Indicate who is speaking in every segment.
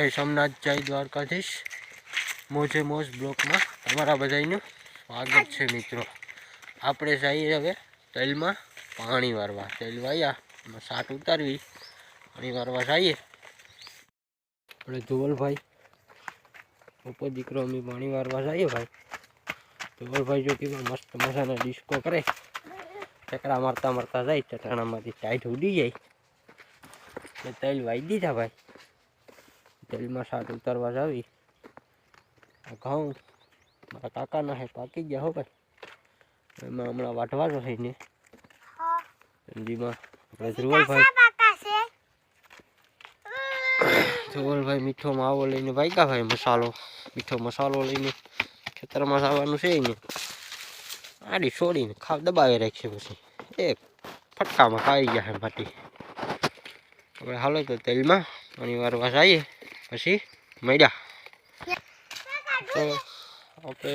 Speaker 1: જય સોમનાથ, જય દ્વારકાધીશ. મોજે મોજ બ્લોકમાં તમારા બધાનું સ્વાગત છે મિત્રો. આપણે જઈએ હવે તેલમાં પાણી વારવા. તેલ વાયા સાટ ઉતારવી, પાણી વારવા જઈએ. આપણે ધુવલભાઈ ઉપર દીકરો, અમે પાણી વારવા જઈએ ભાઈ. ધોવલભાઈ જો કેવા મસ્ત મજાના ડિસ્કો કરે. ચકડા મારતા મારતા જાય ચટાણામાંથી ટાઈટ ઉડી જાય. એટલે તેલ વાઈ દીધા ભાઈ. તેલમાં સાટ ઉતારવા જાવી ઘઉં મારા કાકાના હે પાકી ગયા હો ભાઈ. એમાં હમણાં વાટવા જો થઈને એમજીમાં આપણે ધ્રુવલભાઈ ધ્રુવલભાઈ મીઠો માવો લઈને વાગ્યા ભાઈ મસાલો. મીઠો મસાલો લઈને ખેતરમાં જવાનું છે એને. આડી છોડીને ખાવ દબાવી રાખશે પછી. એક ફટકામાં ખાઈ ગયા છે માટી. આપણે હાલો તો તેલમાં ઘણી વાર વાસ જઈએ પછી મળ્યા. તો આપણે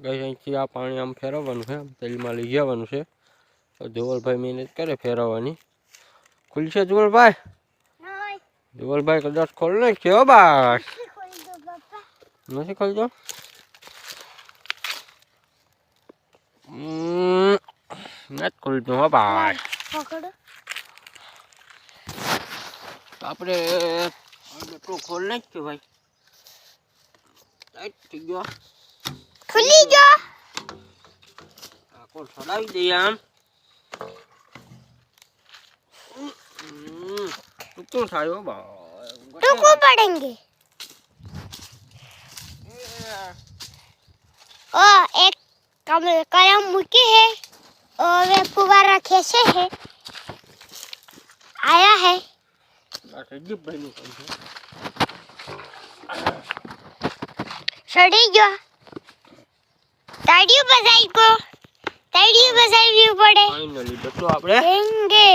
Speaker 1: ગઈ અહીંથી આ પાણી આમ ફેરવવાનું છે તેલમાં લઈ જવાનું છે. તો ધુવલભાઈ મહેનત કરે ફેરવવાની. ખુલશે ધોવલભાઈ? ધુવલભાઈ કદાચ ખોલ ને કેવો બસ. નથી ખોલતો નથી ખોલતો? હો ભાઈ આપણે
Speaker 2: बेटो
Speaker 1: भाई। ठीक खुली आपको थोड़ा भी दिया हम। तू तू
Speaker 2: को पड़ेंगे ओ एक कम कलम मुके है। और वे फुवारा कैसे है? आया है। સડી ગયો. તાડિયું બસાઈ કો. તાડિયું બસાવ્યું પડે.
Speaker 1: ફાઇનલી બચ્ચો આપણે
Speaker 2: એંગે.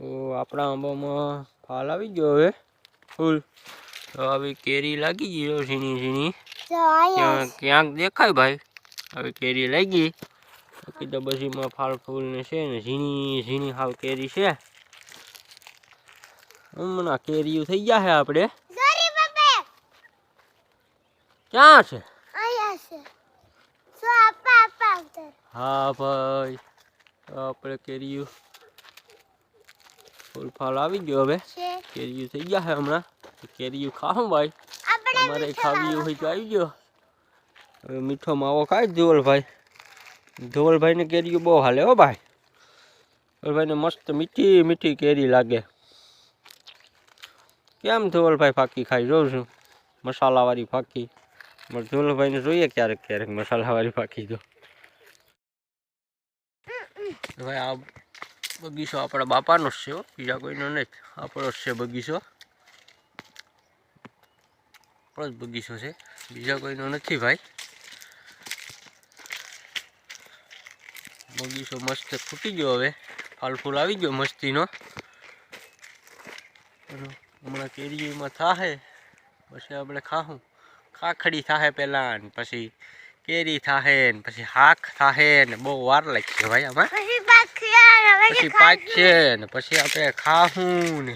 Speaker 1: ઓ આપણા આંબામાં ફાલ આવી ગયો હવે. ફૂલ. તો હવે કેરી લાગી ગયો ઝીણી ઝીણી. ક્યાંક દેખાય ભાઈ. હવે કેરી લાગી. બાકી તો બધીમાં ફાળ ફૂલ ને છે ને ઝીણી ઝીણી હાવ કેરી છે. હમણાં કેરીયું થઈ ગયા છે આપણે. ક્યાં છે? હા ભાઈ. આપણે કેરીયું ફૂલ ફાળ આવી ગયો હવે. કેરીયું થઈ ગયા છે હમણાં. કેરીયું ખાવું ભાઈ. અમારે ખાવ્યું હોય તો આવી ગયો. હવે મીઠો માવો ખાય જુવલ ભાઈ. ધોવલભાઈને કેરીઓ બહુ હાલે હો ભાઈ. ધોવલભાઈને મસ્ત મીઠી મીઠી કેરી લાગે. કેમ ધોવલભાઈ ફાકી ખાઈ? જોઉં છું. મસાલાવાળી ફાકી. મારે ધોવલભાઈને જોઈએ ક્યારેક ક્યારેક મસાલાવાળી ફાકી તો. ભાઈ, આ બગીચો આપણા બાપાનો જ છે બીજા કોઈનો નથી આપણો જ છે બગીચો. આપણો જ બગીચો છે. બીજા કોઈનો નથી ભાઈ. બગીચો મસ્ત ફૂટી ગયો હવે. ફાલ ફૂલ આવી ગયો મસ્તીનો. હમણાં કેરીમાં થાહે પછી આપણે ખાહું. ખાખડી થાહે પહેલાં ને પછી કેરી થાહે ને પછી હાક થાહે ને બહુ વાર લાગશે ભાઈ આમાં.
Speaker 2: પછી
Speaker 1: પાકશે ને પછી આપણે ખાહું ને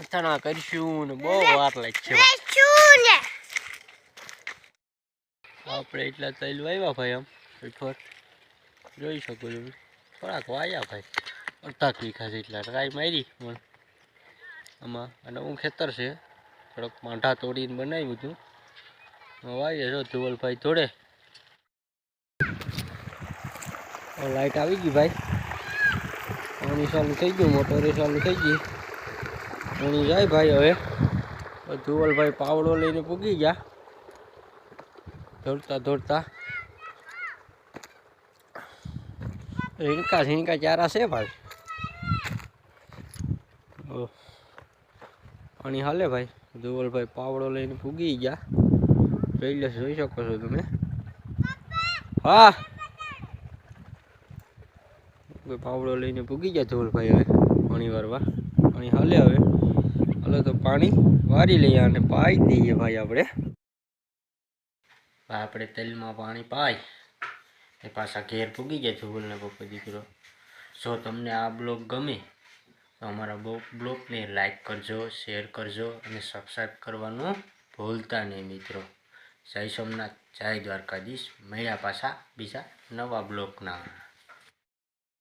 Speaker 1: અથાણા કરીશું ને. બહુ વાર લાગશે. આપણે એટલા તૈલ વાવ્યા ભાઈ આમ. હેઠળ જોઈ શકો છો. થોડાક વાયા ભાઈ. અડધા વીઘા જેટલા ટ્રાય મારી, પણ આમાં, અને હું ખેતર છે. થોડોક માંઢા તોડીને બનાવ્યું હતું. વાવીએ છો ધુવલભાઈ તોડે લાઈટ આવી ગઈ ભાઈ. પાણી ચાલુ થઈ ગયું, મોટરે ચાલુ થઈ ગઈ. પાણી જાય ભાઈ હવે. ધુવલભાઈ પાવડો લઈને પૂગી ગયા. દોડતા દોડતા રીણકા ઝીણકા ચારા છે ભાઈ. પાણી હાલે ભાઈ? ધોવલભાઈ પાવડો લઈને પૂગી ગયા. જોઈ લે જોઈ શકો છો તમે. હા. પાવડો લઈને પૂગી ગયા ધોવલભાઈ હવે, પાણી વારવા. પાણી હાલે હવે. હાલે તો પાણી વારી લઈએ અને પાઈ દઈએ ભાઈ આપણે. આપણે તેલમાં પાણી પાઈ. એ પાછા ઘેર પૂગી ગયા જુગલને પપ્પા દીકરો. જો તમને આ બ્લોગ ગમે, તો અમારા બ્લોગને લાઈક કરજો, શેર કરજો અને સબસ્ક્રાઈબ કરવાનું ભૂલતા નહીં મિત્રો. જય સોમનાથ, જય દ્વારકાધીશ. મળ્યા પાછા બીજા નવા બ્લોગના.